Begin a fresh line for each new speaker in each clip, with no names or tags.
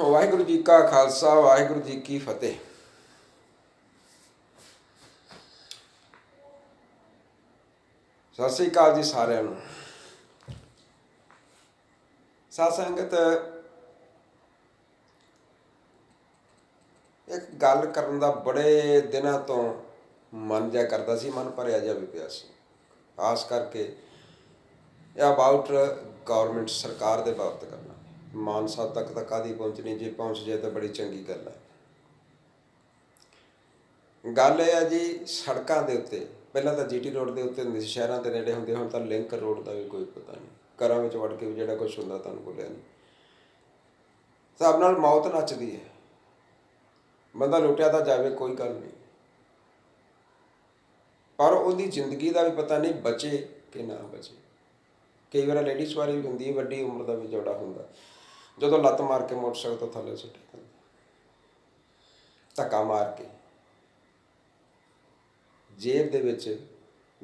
ਵਾਹਿਗੁਰੂ ਜੀ ਕਾ ਖਾਲਸਾ, ਵਾਹਿਗੁਰੂ ਜੀ ਕੀ ਫਤਿਹ। ਸਤਿ ਸ੍ਰੀ ਅਕਾਲ ਜੀ ਸਾਰਿਆਂ ਨੂੰ। ਸਾਧ ਸੰਗਤ, ਇੱਕ ਗੱਲ ਕਰਨ ਦਾ ਬੜੇ ਦਿਨਾਂ ਤੋਂ ਮਨ ਜਿਹਾ ਕਰਦਾ ਸੀ, ਮਨ ਭਰਿਆ ਜਿਹਾ ਵੀ ਪਿਆ ਸੀ। ਆਸ ਕਰਕੇ ਇਹ ਅਬਾਊਟ ਗਵਰਨਮੈਂਟ ਸਰਕਾਰ ਦੇ ਬਾਬਤ ਕਰ ਮਾਨਸਾ ਤੱਕ ਤਾਂ ਕਾਦੀ ਪਹੁੰਚਣੀ ਜੇ ਪਹੁੰਚ ਜਾਏ ਤਾਂ ਬੜੀ ਚੰਗੀ ਗੱਲ ਹੈ। ਗੱਲ ਇਹ ਆ ਜੀ ਸੜਕਾਂ ਦੇ ਉੱਤੇ, ਪਹਿਲਾਂ ਤਾਂ ਜੀਟੀ ਰੋਡ ਦੇ ਉੱਤੇ ਹੁੰਦੀ ਸੀ, ਸ਼ਹਿਰਾਂ ਦੇ ਨੇੜੇ ਹੁੰਦੇ, ਹੁਣ ਤਾਂ ਲਿੰਕ ਰੋਡ ਦਾ ਵੀ ਕੋਈ ਪਤਾ ਨਹੀਂ। ਘਰਾਂ ਵਿੱਚ ਵੜ ਕੇ ਵੀ ਜਿਹੜਾ ਕੁਝ ਹੁੰਦਾ ਤੁਹਾਨੂੰ ਬੋਲਿਆ ਨਹੀਂ। ਹਿਸਾਬ ਨਾਲ ਮੌਤ ਨੱਚਦੀ ਹੈ। ਬੰਦਾ ਲੁੱਟਿਆ ਤਾਂ ਜਾਵੇ, ਕੋਈ ਗੱਲ ਨਹੀਂ। ਪਰ ਉਹਦੀ ਜ਼ਿੰਦਗੀ ਦਾ ਵੀ ਪਤਾ ਨਹੀਂ ਬਚੇ ਕਿ ਨਾ ਬਚੇ। ਕਈ ਵਾਰ ਲੇਡੀਜ਼ ਵਾਰੀ ਵੀ ਹੁੰਦੀ ਹੈ, ਵੱਡੀ ਉਮਰ ਦਾ ਵੀ ਜੋੜਾ ਹੁੰਦਾ। ਜਦੋਂ ਲੱਤ ਮਾਰ ਕੇ ਮੋਟਰਸਾਈਕਲ ਤੋਂ ਥੱਲੇ ਸੁੱਟੇ ਧੱਕਾ ਮਾਰ ਕੇ ਜੇਬ ਦੇ ਵਿੱਚ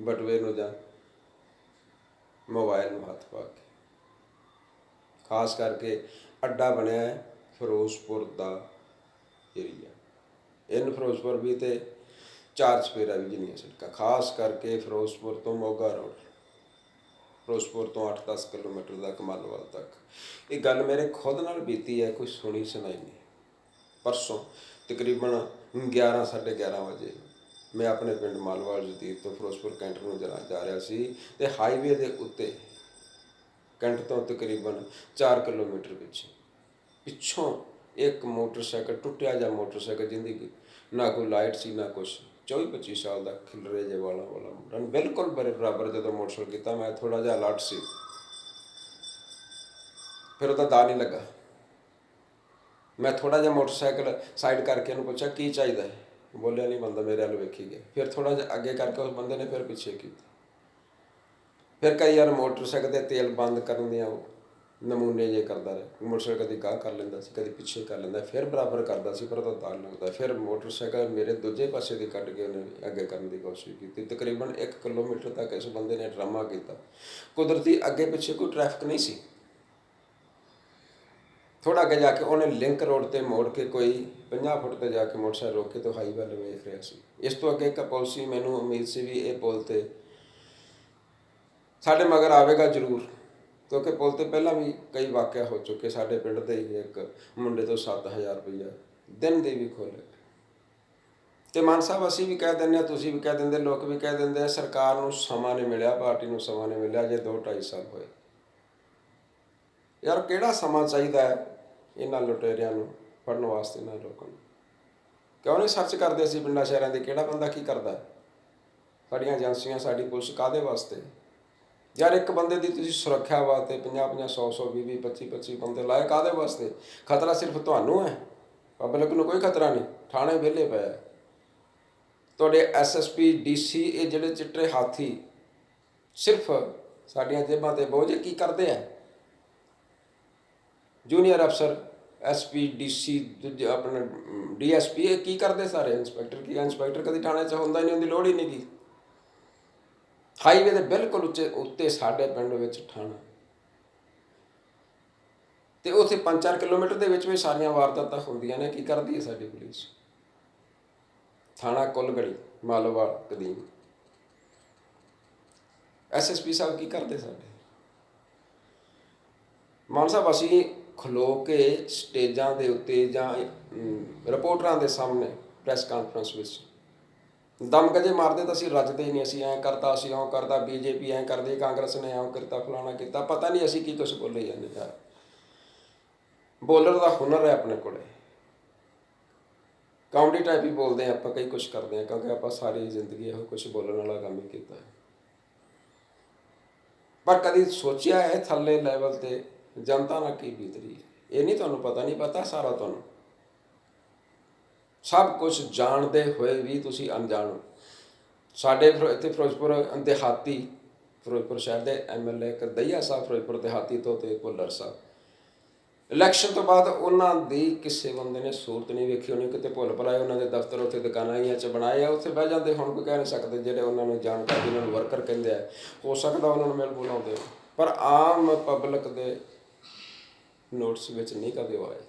ਬਟਵੇ ਨੂੰ ਜਾਂ ਮੋਬਾਈਲ ਨੂੰ ਹੱਥ ਪਾ ਕੇ। ਖਾਸ ਕਰਕੇ ਅੱਡਾ ਬਣਿਆ ਹੈ ਫਿਰੋਜ਼ਪੁਰ ਦਾ ਏਰੀਆ। ਇਨ ਫਿਰੋਜ਼ਪੁਰ ਵੀ ਤੇ ਚਾਰ ਸਪੇਰਾ ਵੀ ਜਿੰਨੀਆਂ ਸੜਕਾਂ। ਖਾਸ ਕਰਕੇ ਫਿਰੋਜ਼ਪੁਰ ਤੋਂ ਮੋਗਾ ਰੋਡ। ਫਿਰੋਜ਼ਪੁਰ ਤੋਂ 8-10 ਕਿਲੋਮੀਟਰ ਦਾ ਕਮਾਲਵਾਲ ਤੱਕ। ਇਹ ਗੱਲ ਮੇਰੇ ਖੁਦ ਨਾਲ ਬੀਤੀ ਹੈ, ਕੋਈ ਸੁਣੀ ਸੁਣਾਈ ਨਹੀਂ। ਪਰਸੋਂ ਤਕਰੀਬਨ 11:30 ਵਜੇ ਮੈਂ ਆਪਣੇ ਪਿੰਡ ਮਾਲਵਾਲ ਜਦੀਦ ਤੋਂ ਫਿਰੋਜ਼ਪੁਰ ਕੈਂਟਰ ਨੂੰ ਜਰਾ ਜਾ ਰਿਹਾ ਸੀ ਤੇ ਹਾਈਵੇ ਦੇ ਉੱਤੇ ਕੈਂਟ ਤੋਂ ਤਕਰੀਬਨ 4 ਕਿਲੋਮੀਟਰ ਪਿੱਛੇ, ਪਿੱਛੋਂ ਇੱਕ ਮੋਟਰਸਾਈਕਲ, ਟੁੱਟਿਆ ਜਾਂ ਮੋਟਰਸਾਈਕਲ ਜਿੰਦੀ ਨਾ ਕੋਈ ਲਾਈਟ ਸੀ, ਨਾ ਕੁਛ। 24 25 ਸਾਲ ਦਾ ਖਿਲਰੇ ਜੇ ਵਾਲਾ ਵਾਲਾ ਮੁੰਡਾ। ਬਿਲਕੁਲ ਬਰੇ ਬਰਾਬਰ ਜਦੋਂ ਮੋਟਰਸਾਈਕਲ ਕੀਤਾ, ਮੈਂ ਥੋੜਾ ਜਿਹਾ ਅਲਰਟ ਸੀ। ਫਿਰ ਉਹਦਾ ਦਾ ਨਹੀਂ ਲੱਗਾ। ਮੈਂ ਥੋੜਾ ਜਿਹਾ ਮੋਟਰਸਾਈਕਲ ਸਾਈਡ ਕਰਕੇ ਉਹਨੂੰ ਪੁੱਛਿਆ, ਕੀ ਚਾਹੀਦਾ ਹੈ? ਬੋਲਿਆ, ਨਹੀਂ ਬੰਦਾ ਮੇਰੇ ਵੱਲ ਵੇਖੀ ਗਿਆ। ਫਿਰ ਥੋੜਾ ਜਿਹਾ ਅੱਗੇ ਕਰਕੇ ਉਸ ਬੰਦੇ ਨੇ ਫਿਰ ਪਿੱਛੇ ਕੀਤਾ। ਫਿਰ ਕਈ ਵਾਰ ਮੋਟਰਸਾਈਕਲ ਦੇ ਤੇਲ ਬੰਦ ਕਰਨ ਦੀਆਂ ਉਹ ਨਮੂਨੇ ਜੇ ਕਰਦਾ ਰਿਹਾ। ਮੋਟਰਸਾਈਕਲ ਕਦੀ ਗਾਹ ਕਰ ਲੈਂਦਾ ਸੀ, ਕਦੀ ਪਿੱਛੇ ਕਰ ਲੈਂਦਾ, ਫਿਰ ਬਰਾਬਰ ਕਰਦਾ ਸੀ, ਪਰ ਉਹਦਾ ਤਾਲ ਲੱਗਦਾ। ਫਿਰ ਮੋਟਰਸਾਈਕਲ ਮੇਰੇ ਦੂਜੇ ਪਾਸੇ ਦੀ ਕੱਢ ਕੇ ਉਹਨੇ ਅੱਗੇ ਕਰਨ ਦੀ ਕੋਸ਼ਿਸ਼ ਕੀਤੀ। ਤਕਰੀਬਨ 1 ਕਿਲੋਮੀਟਰ ਤੱਕ ਇਸ ਬੰਦੇ ਨੇ ਡਰਾਮਾ ਕੀਤਾ। ਕੁਦਰਤੀ ਅੱਗੇ ਪਿੱਛੇ ਕੋਈ ਟ੍ਰੈਫਿਕ ਨਹੀਂ ਸੀ। ਥੋੜਾ ਅੱਗੇ ਜਾ ਕੇ ਉਹਨੇ ਲਿੰਕ ਰੋਡ ਤੇ ਮੋੜ ਕੇ ਕੋਈ 50 ਫੁੱਟ ਤੇ ਜਾ ਕੇ ਮੋਟਰਸਾਈਕਲ ਰੋਕ ਕੇ ਤੋਂ ਹਾਈਵੇ ਵੱਲ ਵੇਖ ਰਿਹਾ ਸੀ। ਇਸ ਤੋਂ ਅੱਗੇ ਇੱਕ ਪੁਲ ਸੀ, ਮੈਨੂੰ ਉਮੀਦ ਸੀ ਵੀ ਇਹ ਪੁਲ ਤੇ ਸਾਡੇ ਮਗਰ ਆਵੇਗਾ ਜ਼ਰੂਰ। ਕਿਉਂਕਿ ਪੁਲ ਤੇ ਪਹਿਲਾਂ ਵੀ ਕਈ ਵਾਕਿਆ ਹੋ ਚੁੱਕੇ, ਸਾਡੇ ਪਿੰਡ ਦੇ ਹੀ ਇੱਕ ਮੁੰਡੇ ਤੋਂ 7000 ਰੁਪਈਆ ਦਿਨ ਦੇ ਵੀ ਖੋਲੇ ਤੇ ਮਾਨ ਸਾਹਿਬ, ਅਸੀਂ ਵੀ ਕਹਿ ਦਿੰਦੇ ਆ ਤੁਸੀਂ ਵੀ ਕਹਿ ਦਿੰਦੇ, ਲੋਕ ਵੀ ਕਹਿ ਦਿੰਦੇ ਆ, ਸਰਕਾਰ ਨੂੰ ਸਮਾਂ ਨਹੀਂ ਮਿਲਿਆ, ਪਾਰਟੀ ਨੂੰ ਸਮਾਂ ਨਹੀਂ ਮਿਲਿਆ, ਜੇ 2 2.5 ਸਾਲ ਹੋਏ। ਯਾਰ ਕਿਹੜਾ ਸਮਾਂ ਚਾਹੀਦਾ ਹੈ ਇਹਨਾਂ ਲੁਟੇਰਿਆਂ ਨੂੰ, ਫੜਨ ਵਾਸਤੇ ਨਾ ਲੋਕਾਂ ਨੂੰ? ਕਿਉਂ ਨਹੀਂ ਸਰਚ ਕਰਦੇ ਅਸੀਂ ਪਿੰਡਾਂ ਸ਼ਹਿਰਾਂ ਦੇ, ਕਿਹੜਾ ਬੰਦਾ ਕੀ ਕਰਦਾ? ਸਾਡੀਆਂ ਏਜੰਸੀਆਂ, ਸਾਡੀ ਪੁਲਿਸ ਕਾਦੇ ਵਾਸਤੇ? ਯਾਰ ਇੱਕ ਬੰਦੇ ਦੀ ਤੁਸੀਂ ਸੁਰੱਖਿਆ ਵਾਸਤੇ 50 50 100 100 20 20 25 25 ਬੰਦੇ ਲਾਇਆ ਕਾਦੇ ਵਾਸਤੇ? ਖਤਰਾ ਸਿਰਫ ਤੁਹਾਨੂੰ ਹੈ। ਪਬਲਿਕ ਨੂੰ ਕੋਈ ਖਤਰਾ ਨਹੀਂ। ਥਾਣੇ ਵਿਹਲੇ ਪਏ ਹੈ। ਤੁਹਾਡੇ ਐਸਐਸਪੀ ਡੀਸੀ ਇਹ ਜਿਹੜੇ ਚਿੱਟੇ ਹਾਥੀ ਸਿਰਫ ਸਾਡੀਆਂ ਜੇਬਾਂ ਤੇ ਬੋਝ ਕੀ ਕਰਦੇ ਆ? ਜੂਨੀਅਰ ਅਫਸਰ ਐਸਪੀ ਡੀਸੀ ਦੂਜੇ ਆਪਣਾ ਡੀਐਸਪੀ ਇਹ ਕੀ ਕਰਦੇ ਸਾਰੇ ਇੰਸਪੈਕਟਰ ਕੀ ਇੰਸਪੈਕਟਰ ਕਦੀ ਥਾਣੇ 'ਚ ਹੁੰਦਾ ਹੀ ਨਹੀਂ ਹੁੰਦੀ ਲੋੜ ਹੀ ਨਹੀਂ ਗੀ। ਹਾਈਵੇ ਦੇ ਬਿਲਕੁਲ ਉੱਚੇ ਉੱਤੇ ਸਾਡੇ ਪਿੰਡ ਵਿੱਚ ਥਾਣਾ ਤੇ ਉਥੇ 5-4 ਕਿਲੋਮੀਟਰ ਦੇ ਵਿੱਚ ਵੀ ਸਾਰੀਆਂ ਵਾਰਦਾਤਾਂ ਹੁੰਦੀਆਂ ਨੇ, ਕੀ ਕਰਦੀ ਹੈ ਸਾਡੀ ਪੁਲਿਸ? ਥਾਣਾ ਕੁੱਲਗੜੀ, ਮਾਲੋਵਾਲ, ਕਦੀਮ। ਐਸਐਸਪੀ ਸਾਹਿਬ ਕੀ ਕਰਦੇ ਸਾਡੇ? ਮਾਨ ਸਾਹਿਬ, ਅਸੀਂ ਖਲੋ ਕੇ ਸਟੇਜਾਂ ਦੇ ਉੱਤੇ ਜਾਂ ਰਿਪੋਰਟਰਾਂ ਦੇ ਸਾਹਮਣੇ ਪ੍ਰੈਸ ਕਾਨਫਰੰਸ ਵਿੱਚ ਦਮ ਕਜੇ ਮਾਰਦੇ ਤਾਂ ਅਸੀਂ ਰੱਜਦੇ ਨਹੀਂ, ਅਸੀਂ ਐਂ ਕਰਤਾ, ਅਸੀਂ ਉਹ ਕਰਦਾ ਬੀਜੇਪੀ ਐਂ ਕਰਦੀ, ਕਾਂਗਰਸ ਨੇ ਐਂ ਕਰਤਾ ਫਲਾਣਾ ਕੀਤਾ, ਪਤਾ ਨਹੀਂ ਅਸੀਂ ਕੀ ਕੁਝ ਬੋਲੇ ਜਾਂਦੇ ਯਾਰ ਬੋਲਰ ਦਾ ਹੁਨਰ ਹੈ ਆਪਣੇ ਕੋਲੇ। ਕਾਮੇਡੀ ਟਾਈਪ ਹੀ ਬੋਲਦੇ ਆ ਆਪਾਂ, ਕਈ ਕੁਝ ਕਰਦੇ ਆ ਕਿਉਂਕਿ ਆਪਾਂ ਸਾਰੀ ਜ਼ਿੰਦਗੀ ਇਹੋ ਕੁਝ ਬੋਲਣ ਵਾਲਾ ਕੰਮ ਹੀ ਕੀਤਾ ਪਰ ਕਦੀ ਸੋਚਿਆ ਹੈ ਥੱਲੇ ਲੈਵਲ ਤੇ ਜਨਤਾ ਨਾਲ ਕੀ ਬੀਤ ਰਹੀ ਹੈ? ਇਹ ਨਹੀਂ ਤੁਹਾਨੂੰ ਪਤਾ, ਨਹੀਂ ਪਤਾ ਸਾਰਾ ਤੁਹਾਨੂੰ। ਸਭ ਕੁਝ ਜਾਣਦੇ ਹੋਏ ਵੀ ਤੁਸੀਂ ਅਣਜਾਣ ਹੋ। ਸਾਡੇ ਫਿਰੋ- ਇੱਥੇ ਫਿਰੋਜ਼ਪੁਰ ਦਿਹਾਤੀ ਫਿਰੋਜ਼ਪੁਰ ਸ਼ਹਿਰ ਦੇ ਐਮਐਲਏ ਇੱਕ ਦਈਆ ਸਾਹਿਬ ਫਿਰੋਜ਼ਪੁਰ ਦਿਹਾਤੀ ਤੋਂ ਤੇ ਭੁੱਲਰ ਸਾਹਿਬ। ਇਲੈਕਸ਼ਨ ਤੋਂ ਬਾਅਦ ਉਹਨਾਂ ਦੀ ਕਿਸੇ ਬੰਦੇ ਨੇ ਸੂਰਤ ਨਹੀਂ ਵੇਖੀ ਉਹਨੇ ਕਿਤੇ ਭੁੱਲ ਭੁਲਾਏ ਉਹਨਾਂ ਦੇ ਦਫ਼ਤਰ ਉੱਥੇ ਦੁਕਾਨਾਂ ਆਈਆਂ ਚ ਬਣਾਏ ਆ, ਉੱਥੇ ਬਹਿ ਜਾਂਦੇ ਹੁਣ, ਕੋਈ ਕਹਿ ਨਹੀਂ ਸਕਦੇ ਜਿਹੜੇ ਉਹਨਾਂ ਨੂੰ ਜਾਣਕਾਰੀ, ਉਹਨਾਂ ਨੂੰ ਵਰਕਰ ਕਹਿੰਦੇ ਆ। ਹੋ ਸਕਦਾ ਉਹਨਾਂ ਨੂੰ ਮਿਲ ਬੁਲਾਉਂਦੇ ਪਰ ਆਮ ਪਬਲਿਕ ਦੇ ਨੋਟਸ ਵਿੱਚ ਨਹੀਂ ਕਦੇ ਉਹ ਆਏ।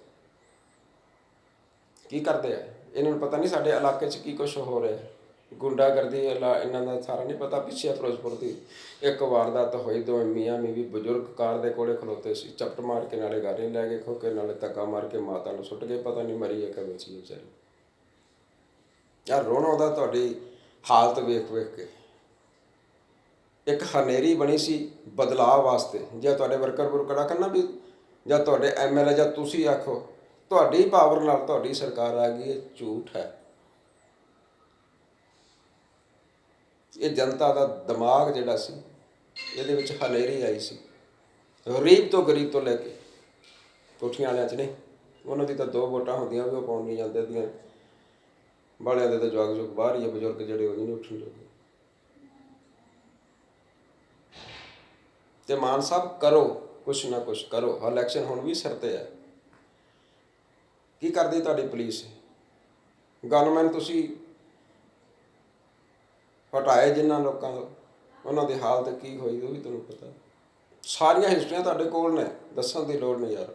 ਕੀ ਕਰਦੇ ਆ? ਇਹਨਾਂ ਨੂੰ ਪਤਾ ਨਹੀਂ ਸਾਡੇ ਇਲਾਕੇ 'ਚ ਕੀ ਕੁਝ ਹੋ ਰਿਹਾ। ਗੁੰਡਾਗਰਦੀ ਇਹਨਾਂ ਦਾ ਸਾਰਾ ਨਹੀਂ ਪਤਾ, ਪਿੱਛੇ ਫਿਰੋਜ਼ਪੁਰ ਦੀ ਇੱਕ ਵਾਰਦਾਤ ਹੋਈ ਦੋ ਮੀਆਂ ਵੀ ਬਜ਼ੁਰਗ ਕਾਰ ਦੇ ਕੋਲੇ ਖਲੋਤੇ ਸੀ, ਚਪਟ ਮਾਰ ਕੇ ਨਾਲੇ ਗਾੜੀ ਲੈ ਕੇ ਖੋ ਕੇ ਨਾਲੇ ਧੱਕਾ ਮਾਰ ਕੇ ਮਾਤਾ ਨੂੰ ਸੁੱਟ ਗਏ, ਪਤਾ ਨਹੀਂ ਮਰੀ ਹੈ ਕਿ ਬਚੀ ਵਿਚਾਰੀ। ਯਾਰ ਰੋਣਾ ਆਉਂਦਾ ਤੁਹਾਡੀ ਹਾਲਤ ਵੇਖ ਵੇਖ ਕੇ। ਇੱਕ ਹਨੇਰੀ ਬਣੀ ਸੀ ਬਦਲਾਅ ਵਾਸਤੇ, ਜੇ ਤੁਹਾਡੇ ਵਰਕਰ ਵਰਕਰ ਆਖਣ ਨਾ ਵੀ ਜਾਂ ਤੁਹਾਡੇ ਐਮਐਲਏ ਜਾਂ ਤੁਸੀਂ ਆਖੋ ਤੁਹਾਡੀ ਪਾਵਰ ਨਾਲ ਤੁਹਾਡੀ ਸਰਕਾਰ ਆ ਗਈ, ਇਹ ਝੂਠ ਹੈ। ਇਹ ਜਨਤਾ ਦਾ ਦਿਮਾਗ ਜਿਹੜਾ ਸੀ, ਇਹਦੇ ਵਿੱਚ ਹਨੇਰੀ ਆਈ ਸੀ। ਗਰੀਬ ਤੋਂ ਗਰੀਬ ਤੋਂ ਲੈ ਕੇ, ਕੋਠੀਆਂ ਵਾਲਿਆਂ 'ਚ ਨਹੀਂ, ਉਹਨਾਂ ਦੀ ਤਾਂ ਦੋ ਵੋਟਾਂ ਹੁੰਦੀਆਂ ਵੀ ਉਹ ਪਾਉਣ ਨਹੀਂ ਜਾਂਦੇ ਦੀਆਂ। ਬਾਲਿਆਂ ਦੇ ਤਾਂ ਜਵਾਗ ਜੁਗ ਬਾਹਰ ਹੀ ਆ, ਬਜ਼ੁਰਗ ਜਿਹੜੇ ਉਹ ਨਹੀਂ ਉੱਠਣ ਜੋਗੇ। ਤੇ ਮਾਨ ਸਾਹਿਬ, ਕਰੋ, ਕੁਛ ਨਾ ਕੁਛ ਕਰੋ। ਇਲੈਕਸ਼ਨ ਹੁਣ ਵੀ ਸਿਰ ਤੇ ਹੈ। ਕੀ ਕਰਦੀ ਤੁਹਾਡੀ ਪੁਲਿਸ? ਗਨਮੈਨ ਤੁਸੀਂ ਹਟਾਏ ਜਿਨ੍ਹਾਂ ਲੋਕਾਂ ਤੋਂ? ਉਹਨਾਂ ਦੀ ਹਾਲਤ ਕੀ ਹੋਈ ਉਹ ਵੀ ਤੁਹਾਨੂੰ ਪਤਾ। ਸਾਰੀਆਂ ਹਿਸਟਰੀਆਂ ਤੁਹਾਡੇ ਕੋਲ ਨੇ, ਦੱਸਣ ਦੀ ਲੋੜ ਨਹੀਂ ਯਾਰ।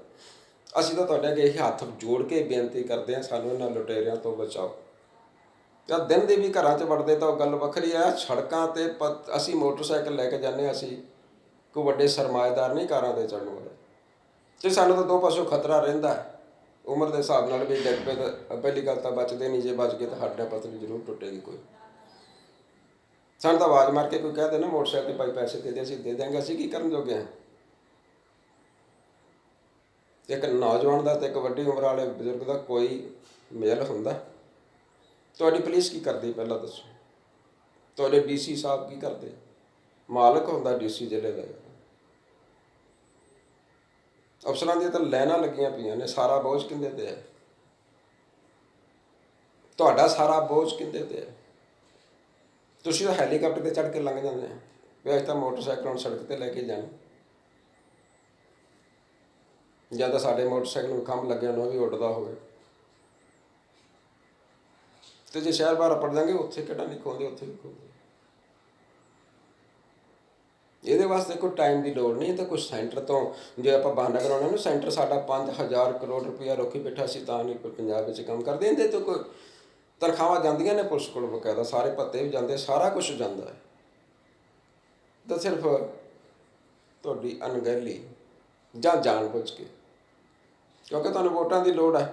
ਅਸੀਂ ਤਾਂ ਤੁਹਾਡੇ ਅੱਗੇ ਇਹ ਹੱਥ ਜੋੜ ਕੇ ਬੇਨਤੀ ਕਰਦੇ ਹਾਂ, ਸਾਨੂੰ ਇਹਨਾਂ ਲੁਟੇਰਿਆਂ ਤੋਂ ਬਚਾਓ। ਜਾਂ ਦਿਨ ਦੇ ਵੀ ਘਰਾਂ 'ਚ ਵੜਦੇ ਤਾਂ ਉਹ ਗੱਲ ਵੱਖਰੀ ਆ, ਸੜਕਾਂ ਤੇ ਪ- ਅਸੀਂ ਮੋਟਰਸਾਈਕਲ ਲੈ ਕੇ ਜਾਂਦੇ ਹਾਂ, ਅਸੀਂ ਕੋਈ ਵੱਡੇ ਸਰਮਾਏਦਾਰ ਨਹੀਂ ਕਾਰਾਂ ਤੇ ਚੜਨ ਵਾਲੇ। ਤੇ ਸਾਨੂੰ ਤਾਂ ਦੋ ਪਾਸੋਂ ਖਤਰਾ ਰਹਿੰਦਾ ਹੈ। ਉਮਰ ਦੇ ਹਿਸਾਬ ਨਾਲ ਵੀ ਡਿੱਗ ਪਏ ਤਾਂ ਪਹਿਲੀ ਗੱਲ ਤਾਂ ਬਚਦੇ ਨਹੀਂ, ਜੇ ਬਚ ਗਏ ਤਾਂ ਹੱਡਾਂ ਪਤਲੀ ਜ਼ਰੂਰ ਟੁੱਟੇਗੀ ਕੋਈ। ਸਾਨੂੰ ਤਾਂ ਆਵਾਜ਼ ਮਾਰ ਕੇ ਕੋਈ ਕਹਿ ਦੇ ਨਾ ਮੋਟਰਸਾਈਕਲ ਤੇ ਭਾਈ ਪੈਸੇ ਦੇ ਦੇ, ਅਸੀਂ ਦੇ ਦਿਆਂਗੇ, ਅਸੀਂ ਕੀ ਕਰਨ ਜੋਗੇ ਹਾਂ ਇੱਕ ਨੌਜਵਾਨ ਦਾ ਤੇ ਇੱਕ ਵੱਡੀ ਉਮਰ ਵਾਲੇ ਬਜ਼ੁਰਗ ਦਾ ਕੋਈ ਮੇਲ ਹੁੰਦਾ? ਤੁਹਾਡੀ ਪੁਲਿਸ ਕੀ ਕਰਦੀ ਪਹਿਲਾਂ ਦੱਸੋ? ਤੁਹਾਡੇ ਡੀਸੀ ਸਾਹਿਬ ਕੀ ਕਰਦੇ? ਮਾਲਕ ਹੁੰਦਾ ਡੀਸੀ ਜ਼ਿਲ੍ਹੇ ਦਾ। ਅਫਸਰਾਂ ਦੀਆਂ ਤਾਂ ਲਾਈਨਾਂ ਲੱਗੀਆਂ ਪਈਆਂ ਨੇ, ਸਾਰਾ ਬੋਝ ਕਿੰਦੇ ਤੇ ਹੈ? ਤੁਹਾਡਾ ਸਾਰਾ ਬੋਝ ਕਿੰਦੇ ਤੇ ਹੈ? ਤੁਸੀਂ ਤਾਂ ਹੈਲੀਕਾਪਟਰ ਤੇ ਚੜ੍ਹ ਕੇ ਲੰਘ ਜਾਂਦੇ ਆ ਵੀ ਅੱਜ ਤਾਂ ਮੋਟਰਸਾਈਕਲ ਨੂੰ ਸੜਕ ਤੇ ਲੈ ਕੇ ਜਾਣ। ਜਾਂ ਤਾਂ ਸਾਡੇ ਮੋਟਰਸਾਈਕਲ ਨੂੰ ਖੰਭ ਲੱਗਿਆ ਨਾ ਉਹ ਵੀ ਉੱਡਦਾ ਹੋਵੇ। ਤੇ ਜੇ ਸ਼ਹਿਰ ਬਾਹਰ ਪੜ ਜਾਗੇ ਉੱਥੇ ਕਿਹੜਾ ਨਹੀਂ ਖੋਦੇ ਉੱਥੇ ਵੀ ਖੋਦੇ ਇਹਦੇ ਵਾਸਤੇ ਕੋਈ ਟਾਈਮ ਦੀ ਲੋੜ ਨਹੀਂ ਤਾਂ ਕੁਝ ਸੈਂਟਰ ਤੋਂ ਜੇ ਆਪਾਂ ਬਹਾਨਾ ਕਰਾਉਣਾ ਨਾ ਸੈਂਟਰ ਸਾਡਾ 5000 ਕਰੋੜ ਰੁਪਇਆ ਰੋਕੀ ਬੈਠਾ ਸੀ, ਤਾਂ ਨਹੀਂ ਕੋਈ ਪੰਜਾਬ ਵਿੱਚ ਕੰਮ ਕਰਦੇ, ਇਹਦੇ ਤੋਂ ਕੋਈ ਤਨਖਾਹਾਂ ਜਾਂਦੀਆਂ ਨੇ ਪੁਲਿਸ ਕੋਲ ਬਕਾਇਦਾ, ਸਾਰੇ ਭੱਤੇ ਵੀ ਜਾਂਦੇ, ਸਾਰਾ ਕੁਝ ਜਾਂਦਾ ਹੈ। ਤਾਂ ਸਿਰਫ ਤੁਹਾਡੀ ਅਣਗਹਿਲੀ ਜਾਂ ਜਾਣਬੁੱਝ ਕੇ, ਕਿਉਂਕਿ ਤੁਹਾਨੂੰ ਵੋਟਾਂ ਦੀ ਲੋੜ ਹੈ।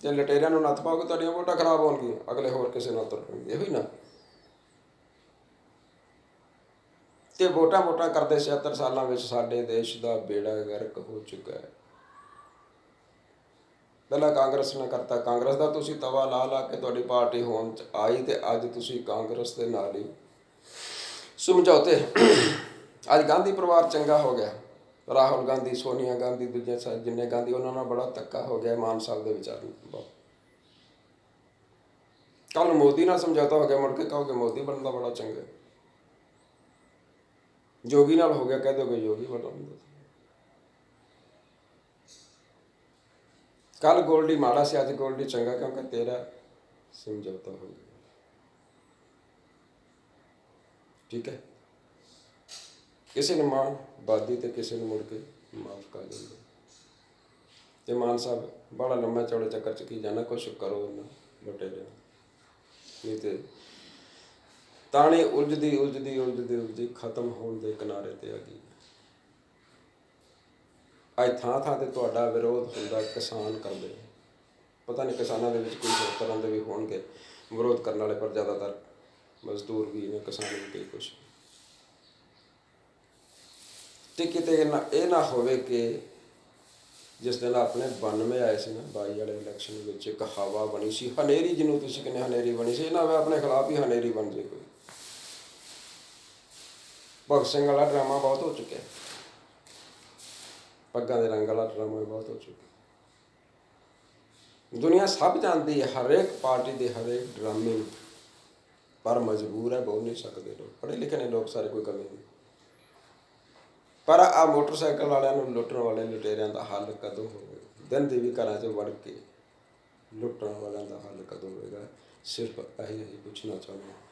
ਜੇ ਲਟੇਰਿਆਂ ਨੂੰ ਨੱਥ ਪਾਓਗੇ, ਤੁਹਾਡੀਆਂ ਵੋਟਾਂ ਖਰਾਬ ਹੋਣਗੀਆਂ, ਅਗਲੇ ਹੋਰ ਕਿਸੇ ਨਾਲ ਤੁਰ ਪੈਣਗੇ, ਇਹੋ ਹੀ ਨਾ। ਤੇ ਵੋਟਾਂ ਵੋਟਾਂ ਕਰਦੇ 76 ਸਾਲਾਂ ਵਿੱਚ ਸਾਡੇ ਦੇਸ਼ ਦਾ ਬੇੜਾ ਗਰਕ ਹੋ ਚੁੱਕਾ ਹੈ। ਪਹਿਲਾਂ ਕਾਂਗਰਸ ਨੇ ਕਰਤਾ। ਕਾਂਗਰਸ ਦਾ ਤੁਸੀਂ ਤਵਾ ਲਾ ਲਾ ਕੇ ਤੁਹਾਡੀ ਪਾਰਟੀ ਹੋਣ ਚ ਆਈ ਤੇ ਅੱਜ ਤੁਸੀਂ ਕਾਂਗਰਸ ਦੇ ਨਾਲ ਹੀ। ਸਮਝੌਤੇ। ਅੱਜ ਗਾਂਧੀ ਪਰਿਵਾਰ ਚੰਗਾ ਹੋ ਗਿਆ। ਰਾਹੁਲ ਗਾਂਧੀ, ਸੋਨੀਆ ਗਾਂਧੀ, ਦੂਜੇ ਸਾਰੇ ਜਿੰਨੇ ਗਾਂਧੀ, ਉਹਨਾਂ ਨਾਲ ਬੜਾ ਧੱਕਾ ਹੋ ਗਿਆ ਮਾਨ ਸਾਹਿਬ ਦੇ ਵਿਚਾਰ ਨੂੰ। ਕੱਲ ਮੋਦੀ ਨਾਲ ਸਮਝੌਤਾ ਹੋ ਗਿਆ। ਮੁੜ ਕੇ ਕਹੋਗੇ ਮੋਦੀ ਬਣਦਾ ਬੜਾ ਚੰਗਾ ਜੋਗੀ ਨਾਲ ਹੋ ਗਿਆ, ਕਹਿ ਦੋਗੇ ਜੋਗੀ ਬੜਾ ਕੱਲ ਗੋਲਡੀ ਮਾੜਾ ਸੀ, ਅੱਜ ਗੋਲਡੀ ਚੰਗਾ, ਕਿਉਂਕਿ ਤੇਰਾ ਸਮਝੌਤਾ ਹੋ ਗਿਆ। ਠੀਕ ਹੈ? ਕਿਸੇ ਨੂੰ ਮਾਂ ਬਾਦੀ ਤੇ ਕਿਸੇ ਨੂੰ ਮੁੜ ਕੇ ਮਾਫ ਕਰ ਦਿੰਦਾ। ਤੇ ਮਾਨ ਸਾਹਿਬ ਬੜਾ ਲੰਮਾ ਚੌੜੇ ਚੱਕਰ ਚ ਕੀ ਜਾਣਾ, ਕੁਛ ਕਰੋ ਨਾ ਲੁੱਟੇ ਨਹੀਂ ਤੇ ਤਾਣੇ ਉਲਝਦੀ ਉਲਝਦੀ ਉਲਝਦੀ ਉਲਝਦੀ ਖਤਮ ਹੋਣ ਦੇ ਕਿਨਾਰੇ ਤੇ ਆ ਗਈ। ਅੱਜ ਥਾਂ ਥਾਂ ਤੇ ਤੁਹਾਡਾ ਵਿਰੋਧ ਹੁੰਦਾ ਕਿਸਾਨ ਕਰਦੇ। ਪਤਾ ਨਹੀਂ ਕਿਸਾਨਾਂ ਦੇ ਵਿੱਚ ਕੋਈ ਹੋਰ ਤਰ੍ਹਾਂ ਦੇ ਵੀ ਹੋਣਗੇ। ਵਿਰੋਧ ਕਰਨ ਵਾਲੇ ਪਰ ਜ਼ਿਆਦਾਤਰ ਮਜ਼ਦੂਰ ਵੀ ਨੇ, ਕਿਸਾਨ ਵੀ ਕਈ ਕੁਛ। ਤੇ ਕਿਤੇ ਇਹ ਨਾ ਇਹ ਨਾ ਹੋਵੇ ਕਿ ਜਿਸ ਦਿਨ ਆਪਣੇ 92 ਆਏ ਸੀ ਨਾ 22 ਵਾਲੇ ਇਲੈਕਸ਼ਨ ਵਿੱਚ ਇੱਕ ਹਵਾ ਬਣੀ ਸੀ। ਹਨੇਰੀ ਜਿਹਨੂੰ ਤੁਸੀਂ ਕਹਿੰਦੇ ਹਨੇਰੀ ਬਣੀ ਸੀ, ਇਹ ਨਾ ਹੋਵੇ ਆਪਣੇ ਖਿਲਾਫ ਹੀ ਹਨੇਰੀ ਬਣ ਜੇ ਕੋਈ। ਭਗਤ ਸਿੰਘ ਵਾਲਾ ਡਰਾਮਾ ਬਹੁਤ ਹੋ ਚੁੱਕਿਆ ਪੱਗਾਂ ਦੇ ਰੰਗ ਵਾਲਾ ਡਰਾਮਾ ਬਹੁਤ ਹੋ ਚੁੱਕਿਆ ਦੁਨੀਆ ਸਭ ਜਾਣਦੀ ਹੈ, ਹਰੇਕ ਪਾਰਟੀ ਦੇ ਹਰੇਕ ਡਰਾਮੇ ਨੂੰ। ਪਰ ਮਜਬੂਰ ਹੈ, ਬੋਲ ਨਹੀਂ ਸਕਦੇ ਲੋਕ। ਪੜ੍ਹੇ ਲਿਖੇ ਨੇ ਲੋਕ, ਸਾਰੇ ਕੋਈ ਕਮੀ ਨਹੀਂ। ਪਰ ਆ ਮੋਟਰਸਾਈਕਲ ਵਾਲਿਆਂ ਨੂੰ ਲੁੱਟਣ ਵਾਲੇ ਲੁਟੇਰਿਆਂ ਦਾ ਹੱਲ ਕਦੋਂ ਹੋਵੇਗਾ? ਦਿਨ ਦੀ ਵੀ ਘਰਾਂ 'ਚ ਵੜ ਕੇ ਲੁੱਟਣ ਵਾਲਿਆਂ ਦਾ ਹੱਲ ਕਦੋਂ ਹੋਵੇਗਾ? ਸਿਰਫ ਇਹੀ ਹੀ ਪੁੱਛਣਾ ਚਾਹੁੰਦਾ